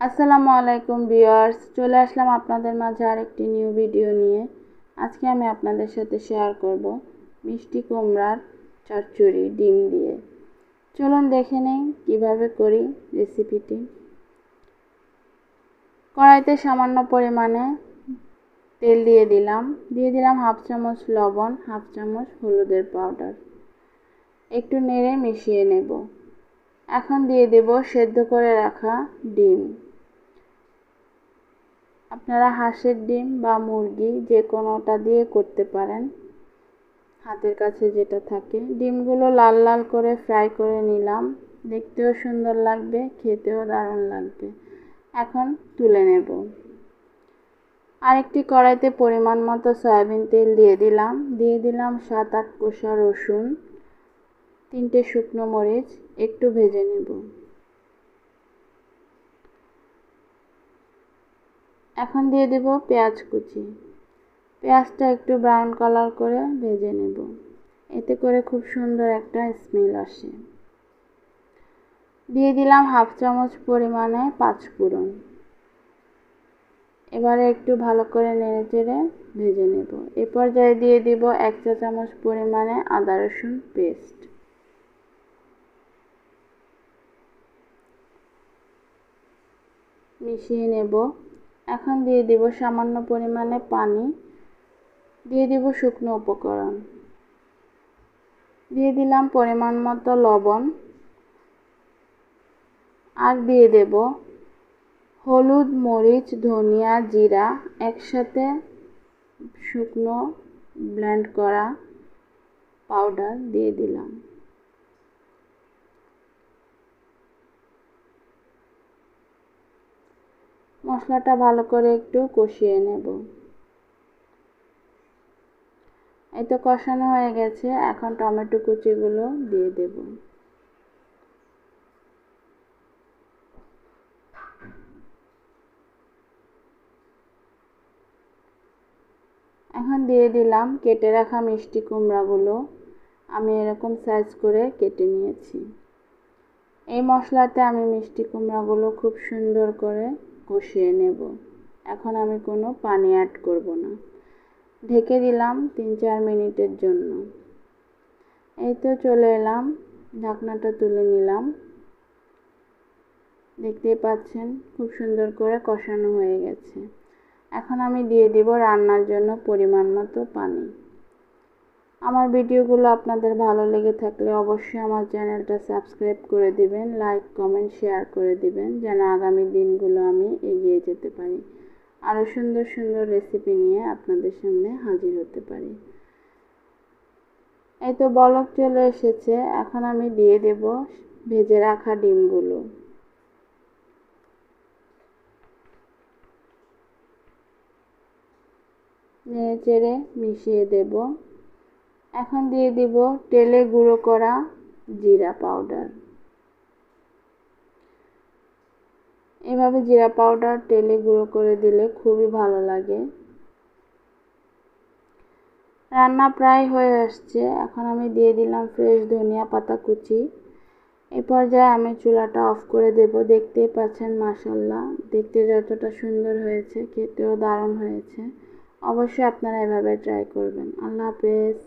আসসালামু আলাইকুম ভিউয়ার্স, চলে আসলাম আপনাদের মাঝে আরেকটি নিউ ভিডিও নিয়ে। আজকে আমি আপনাদের সাথে শেয়ার করব মিষ্টি কুমড়ার চচ্চড়ি ডিম দিয়ে। চলুন দেখে নেই কীভাবে করি রেসিপিটি। কড়াইতে সামান্য পরিমাণে তেল দিয়ে দিলাম। দিয়ে দিলাম হাফ চামচ লবণ, হাফ চামচ হলুদের পাউডার। একটু নেড়ে মিশিয়ে নেব। এখন দিয়ে দেব সেদ্ধ করে রাখা ডিম। আপনারা হাঁসের ডিম বা মুরগি যে কোনোটা দিয়ে করতে পারেন, হাতের কাছে যেটা থাকে। ডিমগুলো লাল লাল করে ফ্রাই করে নিলাম। দেখতেও সুন্দর লাগবে, খেতেও দারুণ লাগবে। এখন তুলে নেব। আরেকটি কড়াইতে পরিমাণ মতো সয়াবিন তেল দিয়ে দিলাম। দিয়ে দিলাম সাত আট কোষা রসুন, তিনটে শুকনো মরিচ, একটু ভেজে নেব। এখন দিয়ে দেব পেঁয়াজ কুচি। পেঁয়াজটা একটু ব্রাউন কালার করে ভেজে নেব। এতে করে খুব সুন্দর একটা স্মেল আসে। দিয়ে দিলাম হাফ চামচ পরিমাণে পাঁচফোড়ন এবারে একটু ভালো করে নেড়ে চেড়ে ভেজে নেব। এ পর্যায়ে দিয়ে দিব এক চা চামচ পরিমাণে আদা রসুন পেস্ট মিশিয়ে নেব। এখন দিয়ে দিব সামান্য পরিমাণে পানি। দিয়ে দিব শুকনো উপকরণ। দিয়ে দিলাম পরিমাণ মতো লবণ। আর দিয়ে দেব হলুদ, মরিচ, ধনিয়া, জিরা একসাথে শুকনো ব্লেন্ড করা পাউডার দিয়ে দিলাম। মশলাটা ভালো করে একটু কষিয়ে নেব। এই তো কষানো হয়ে গেছে, এখন টমেটো কুচিগুলো দিয়ে দেব। এখন দিয়ে দিলাম কেটে রাখা মিষ্টি কুমড়াগুলো। আমি এরকম সাইজ করে কেটে নিয়েছি। এই মশলাতে আমি মিষ্টি কুমড়াগুলো খুব সুন্দর করে কষিয়ে নেব। এখন আমি কোনো পানি অ্যাড করব না। ঢেকে দিলাম তিন চার মিনিটের জন্য। এই তো চলে এলাম। ঢাকনাটা তুলে নিলাম। দেখতেই পাচ্ছেন, খুব সুন্দর করে কষানো হয়ে গেছে। এখন আমি দিয়ে দিব রান্নার জন্য পরিমাণ মতো পানি। আমার ভিডিওগুলো আপনাদের ভালো লেগে থাকলে অবশ্যই আমার চ্যানেলটা সাবস্ক্রাইব করে দিবেন, লাইক, কমেন্ট, শেয়ার করে দিবেন, যেন আগামী দিনগুলো আমি এগিয়ে যেতে পারি। আরও সুন্দর সুন্দর রেসিপি নিয়ে আপনাদের সামনে হাজির হতে পারি। এই তো বলক চলে এসেছে, এখন আমি দিয়ে দেব ভেজে রাখা ডিমগুলো। নেড়ে চেড়ে মিশিয়ে দেব। এখন দিয়ে দিব তেলে গুঁড়ো করা জিরা পাউডার। এভাবে জিরা পাউডার তেলে গুঁড়ো করে দিলে খুবই ভালো লাগে। রান্না প্রায় হয়ে আসছে, এখন আমি দিয়ে দিলাম ফ্রেশ ধনিয়া পাতা কুচি। এই পর্যায়ে আমি চুলাটা অফ করে দেব, দেখতেই পাচ্ছেন মাসাল্লাহ দেখতে যতটা সুন্দর হয়েছে, খেতেও দারুণ হয়েছে। অবশ্যই আপনারা এভাবে ট্রাই করবেন। আল্লাহ হাফেজ।